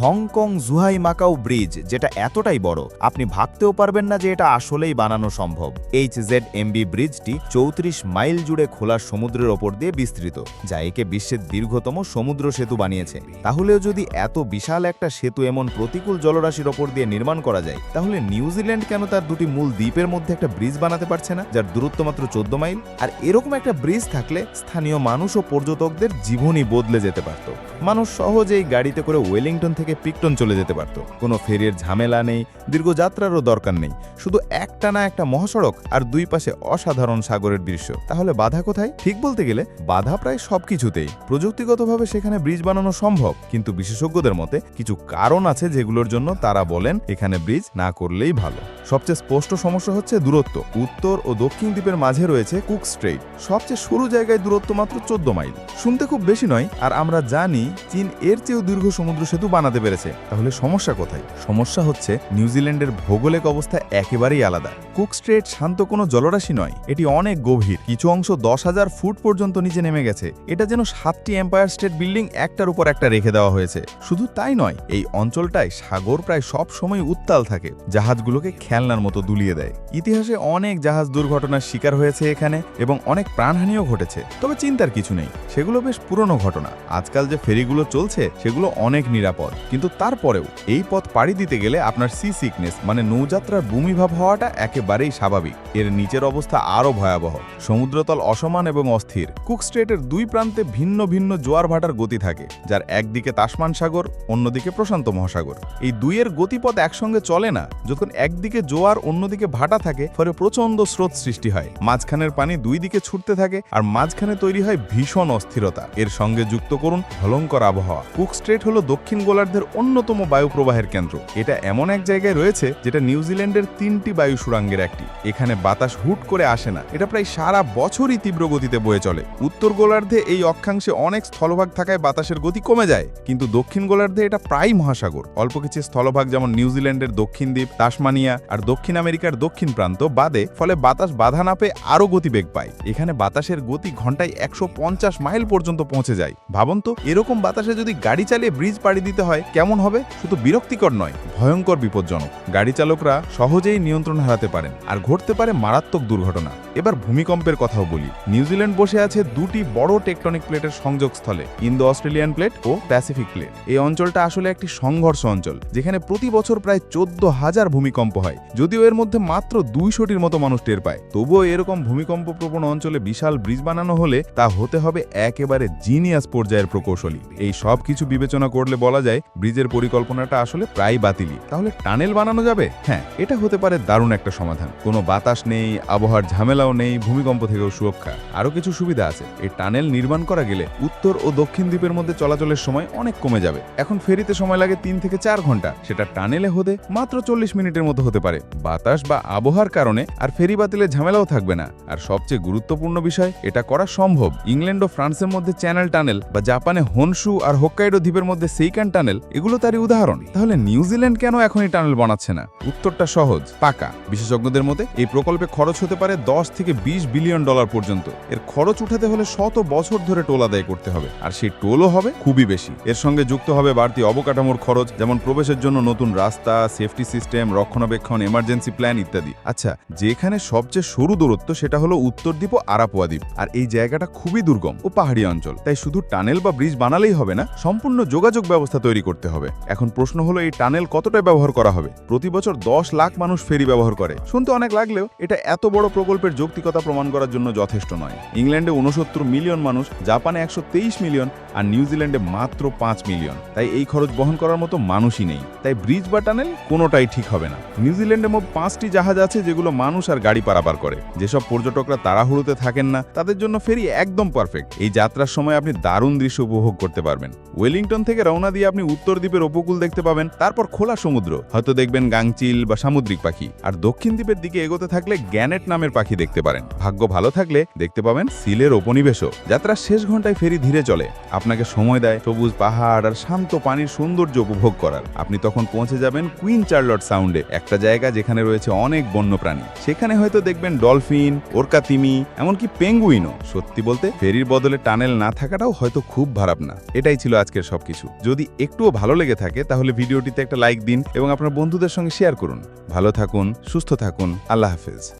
Hong Kong Zhuhai Macau bridge, যেটা এতটাই বড়, আপনি ভাবতেও পারবেন না যে এটা আসলেই বানানো সম্ভব। এইচ জেড এমবি ব্রিজটি চৌত্রিশ মাইল জুড়ে খোলা সমুদ্রের ওপর দিয়ে বিস্তৃত, যা একে বিশ্বের দীর্ঘতম সমুদ্র সেতু বানিয়েছে। তাহলেও যদি এত বিশাল একটা সেতু এমন প্রতিকূল জলরাশির ওপর দিয়ে নির্মাণ করা যায়, তাহলে নিউজিল্যান্ড কেন তার দুটি মূল দ্বীপের মধ্যে একটা ব্রিজ বানাতে পারছে না, যার দূরত্ব মাত্র চোদ্দ মাইল? আর এরকম একটা ব্রিজ থাকলে স্থানীয় মানুষ ও পর্যটকদের জীবনই বদলে যেতে পারত। মানুষ সহজেই গাড়িতে করে ওয়েলিংটন থেকে পিকটন চলে যেতে পারত। কোনো ফেরির ঝামেলা নেই, দীর্ঘ যাত্রারও দরকার নেই। শুধু একটানা একটা মহাসড়ক আর দুই পাশে অসাধারণ সাগরের দৃশ্য। তাহলে বাধা কোথায়? ঠিক বলতে গেলে, বাধা প্রায় সবকিছুতেই। প্রযুক্তিগতভাবে সেখানে ব্রিজ বানানো সম্ভব, কিন্তু বিশেষজ্ঞদের মতে কিছু কারণ আছে যেগুলোর জন্য তারা বলেন এখানে ব্রিজ না করলেই ভালো। সবচেয়ে স্পষ্ট সমস্যা হচ্ছে দূরত্ব। উত্তর ও দক্ষিণ দ্বীপের মাঝে রয়েছে কুক স্ট্রেইট। সবচেয়ে সরু জায়গায় দূরত্ব মাত্র চোদ্দ মাইল। শুনতে খুব বেশি নয়, আর আমরা জানি চীন এর চেয়েও দীর্ঘ সমুদ্র সেতু বানাতে পেরেছে। তাহলে সমস্যা কোথায়? সমস্যা হচ্ছে নিউজিল্যান্ডের ভৌগোলিক অবস্থা একেবারেই আলাদা। কুক স্ট্রেট শান্ত কোনো জলরাশি নয়। এটি অনেক গভীর। কিছু অংশ দশ হাজার ফুট পর্যন্ত নিচে নেমে গেছে। এটা যেন সাতটি এম্পায়ার স্টেট বিল্ডিং একটার উপর একটা রেখে দেওয়া হয়েছে। শুধু তাই নয়, এই অঞ্চলটায় সাগর প্রায় সব সময় উত্তাল থাকে, জাহাজগুলোকে খেলনার মতো দুলিয়ে দেয়। ইতিহাসে অনেক জাহাজ দুর্ঘটনার শিকার হয়েছে এখানে এবং অনেক প্রাণহানিও ঘটেছে। তবে চিন্তার কিছু নেই। সেগুলো বেশ পুরনো ঘটনা। আজকাল যে ফেরিগুলো চলছে, সেগুলো অনেক নিরাপদ। কিন্তু তারপরেও এই পথ পাড়ি দিতে গেলে আপনার সি সিকনেস মানে নৌযাত্রার ভূমিভাব হওয়াটা একেবারেই স্বাভাবিক। এর নিচের অবস্থা আরও ভয়াবহ। সমুদ্রতল অসমান এবং অস্থির। কুক স্ট্রেটের দুই প্রান্তে ভিন্ন ভিন্ন জোয়ার ভাটার গতি থাকে, যার একদিকে তাসমান সাগর, অন্যদিকে প্রশান্ত মহাসাগর। এই দুইয়ের গতিপথ একসঙ্গে চলে না, যখন একদিকে জোয়ার, অন্যদিকে ভাটা থাকে, ফলে প্রচণ্ড স্রোত সৃষ্টি হয়। মাঝখানের পানি দুই দিকে ছুটতে থাকে, আর মাঝখানে তৈরি হয় ভীষণ অস্থিরতা। এর সঙ্গে যুক্ত করুন ভয়ঙ্কর আবহাওয়া। কুক স্ট্রেট হলো দক্ষিণ গোলার্ধের অন্যতম বায়ু প্রবাহের কেন্দ্র। এটা এমন এক জায়গায় রয়েছে যেটা নিউজিল্যান্ডের তিনটি বায়ু সুরাঙ্গের একটি। এখানে বাতাস হুট করে আসে না। এটা প্রায় সারা বছরই তীব্র গতিতে বয়ে চলে। উত্তর গোলার্ধে এই অক্ষাংশে অনেক স্থলভাগ থাকায় বাতাসের গতি কমে যায়। কিন্তু দক্ষিণ গোলার্ধে এটা প্রায় মহাসাগর। অল্প কিছু স্থলভাগ যেমন নিউজিল্যান্ডের দক্ষিণ দ্বীপ, তাসমানিয়া আর দক্ষিণ আমেরিকার দক্ষিণ প্রান্ত বাদে, ফলে বাতাস বাধা না পেয়ে আরও গতিবেগ পায়। এখানে বাতাসের গতি ঘন্টায় একশো পঞ্চাশ মাইল পর্যন্ত পৌঁছে যায়। ভাবুন তো, এরকম বাতাসে যদি গাড়ি চালিয়ে ব্রিজ পাড়ি দিতে হয় কেমন হবে? শুধু বিরক্তিকর নয়, ভয়ঙ্কর বিপজ্জনক। গাড়ি চালকরা সহজেই নিয়ন্ত্রণ হারাতে পারেন, আর ঘটতে পারে মারাত্মক দুর্ঘটনা। এবার ভূমিকম্পের কথাও বলি। নিউজিল্যান্ড বসে আছে দুটি বড় টেকটনিক প্লেটের সংযোগস্থলে ইন্দো অস্ট্রেলিয়ান প্লেট ও প্যাসিফিক প্লেট। এই অঞ্চলটা আসলে একটি সংঘর্ষ অঞ্চল, যেখানে প্রতি বছর প্রায় চোদ্দ হাজার ভূমিকম্প হয়, যদিও এর মধ্যে মাত্র দুইশোটির মতো মানুষ টের পায়। তবুও এরকম ভূমিকম্প প্রবণ অঞ্চলে বিশাল ব্রিজ বানানো হলে তা হতে হবে একেবারে জিনিয়াস পর্যায়ের প্রকৌশলী। এই সব কিছু বিবেচনা করলে বলা যায় ব্রিজের পরিকল্পনাটা আসলে প্রায় বাতিলই। তাহলে টানেল বানানো যাবে? হ্যাঁ এটা হতে পারে দারুণ একটা সমাধান। কোনো বাতাস নেই, আবহাওয়ার ঝামেলাও নেই, ভূমিকম্প থেকেও সুরক্ষা। আরও কিছু সুবিধা আছে। এই টানেল নির্মাণ করা গেলে উত্তর ও দক্ষিণ দ্বীপের মধ্যে চলাচলের সময় অনেক কমে যাবে। এখন ফেরিতে সময় লাগে তিন থেকে চার ঘণ্টা। সেটা টানেলে হতে মাত্র চল্লিশ মিনিটের মধ্যে হতে পারে। বাতাস বা আবহাওয়ার কারণে আর ফেরি বাতিলের ঝামেলাও থাকবে না। আর সবচেয়ে গুরুত্বপূর্ণ বিষয়, এটা করা সম্ভব। ইংল্যান্ড ও ফ্রান্সের মধ্যে চ্যানেল টানেল বা জাপানে হনসু আর হোক্কাইডো দ্বীপের মধ্যে সেইকান টানেল এগুলো তারই উদাহরণ। তাহলে নিউজিল্যান্ড কেন এখন এই টানেল বানাচ্ছে না? উত্তরটা সহজ, পাকা। বিশেষজ্ঞদের মতে, এই প্রকল্পে খরচ হতে পারে দশ থেকে বিশ বিলিয়ন ডলার পর্যন্ত। এর খরচ উঠাতে হলে শত বছর ধরে টোল আদায় করতে হবে। আর সেই টোলও হবে খুবই বেশি। এর সঙ্গে যুক্ত হবে বাড়তি অবকাঠামোর খরচ, যেমন প্রবেশের জন্য নতুন রাস্তা, সেফটি সিস্টেম, রক্ষণাবেক্ষণ, এমার্জেন্সি প্ল্যান ইত্যাদি। আচ্ছা যেখানে সবচেয়ে সরু দূরত্ব সেটা হলো উত্তর দ্বীপ ও আরাপোয়া দ্বীপ। আর এই জায়গাটা খুবই দুর্গম ও পাহাড়ি অঞ্চল। তাই শুধু টানেল বা ব্রিজ বানালেই হবে না, সম্পূর্ণ যোগাযোগ ব্যবস্থা তৈরি করতে হবে। এখন প্রশ্ন হলো, এই টানেল কতটা ব্যবহার করা হবে? প্রতি বছর দশ লাখ মানুষ ফেরি ব্যবহার করে। শুনতে অনেক লাগলেও, এটা এত বড় প্রকল্পের যৌক্তিকতা প্রমাণ করার জন্য যথেষ্ট নয়। ইংল্যান্ডে উনসত্তর মিলিয়ন মানুষ, জাপানে একশো মিলিয়ন আর নিউজিল্যান্ডে মাত্র পাঁচ মিলিয়ন। তাই এই খরচ বহন করার মতো মানুষই নেই। তাই ব্রিজ বা টানেল কোনোটাই ঠিক হবে না। নিউজিল্যান্ডে মোট পাঁচটি জাহাজ আছে যেগুলো মানুষ আর গাড়ি পারাপার করে। যেসব পর্যটকরা তাড়াহুড়োতে থাকেন না, তাদের জন্য ফেরি একদম পারফেক্ট। এই যাত্রার সময় আপনি দারুণ দৃশ্য উপভোগ করতে পারবেন। ওয়েলিংটন থেকে রওনা দিয়ে আপনি উত্তর দ্বীপের উপকূল দেখতে পাবেন, তারপর খোলা সমুদ্র। হয়তো দেখবেন গাংচিল বা সামুদ্রিক পাখি। আর দক্ষিণ দ্বীপের দিকে এগোতে থাকলে গ্যানেট নামের পাখি দেখতে পারেন। ভাগ্য ভালো থাকলে দেখতে পাবেন সিলের উপনিবেশও। যাত্রার শেষ ঘন্টায় ফেরি ধীরে চলে। আপনাকে সময় দেয় সবুজ পাহাড় আর শান্ত পানির সৌন্দর্য উপভোগ করার। আপনি তখন পৌঁছে যাবেন কুইন চার্লট সাউন্ডে, একটা জায়গা যেখানে রয়েছে অনেক বন্যপ্রাণী। সেখানে হয়তো দেখবেন ডলফিন ওরকা তিমি এমনকি পেঙ্গুইনও। সত্যি বলতে, ফেরির বদলে টানেল না থাকাটাও হয়তো খুব খারাপ না এটাই ছিল আজকের সবকিছু। যদি একটু একটুও ভালো লেগে থাকে, তাহলে ভিডিওটিতে একটা লাইক দিন এবং আপনার বন্ধুদের সঙ্গে শেয়ার করুন। ভালো থাকুন, সুস্থ থাকুন, আল্লাহ হাফেজ।